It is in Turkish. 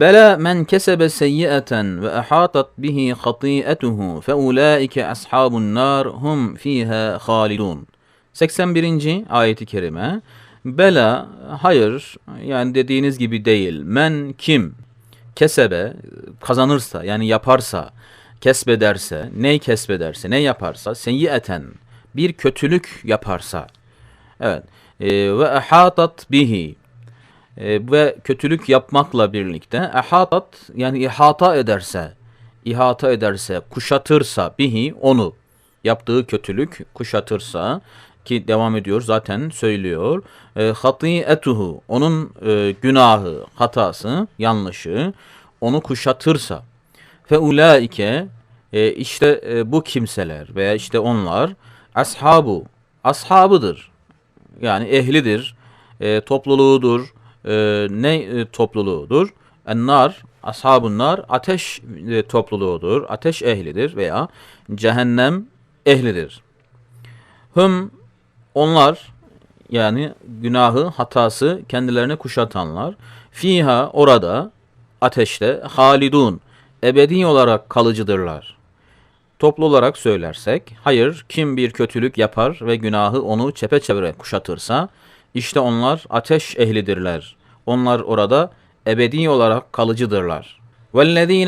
Bela men kesebe seyyiaten ve ahatat bihi hati'etuhu fe ulaike ashabun nar hum fiha halidun. 81. ayeti kerime. Bela hayır yani dediğiniz gibi değil. Men kim kesebe kazanırsa yani yaparsa kesbederse ney kesbederse ne yaparsa seyyiaten bir kötülük yaparsa evet ve ahatat bihi e, ve kötülük yapmakla birlikte ehatat yani ihata ederse, ihata ederse, kuşatırsa bihi onu yaptığı kötülük kuşatırsa ki devam ediyor zaten söylüyor. E, hatiyetuhu onun e, günahı, hatası, yanlışı onu kuşatırsa fe ulaike e, işte e, bu kimseler veya işte onlar ashabu ashabıdır. Yani ehlidir, e, topluluğudur, e, ne e, topluluğudur? Ennar, ashabun nar, ateş e, topluluğudur, ateş ehlidir veya cehennem ehlidir. Hüm, onlar yani günahı, hatası kendilerine kuşatanlar, fiha orada, ateşte, halidun, ebedi olarak kalıcıdırlar. Toplu olarak söylersek, hayır kim bir kötülük yapar ve günahı onu çepeçevre kuşatırsa, işte onlar ateş ehlidirler. Onlar orada ebedi olarak kalıcıdırlar. وَالَّذ۪ينَ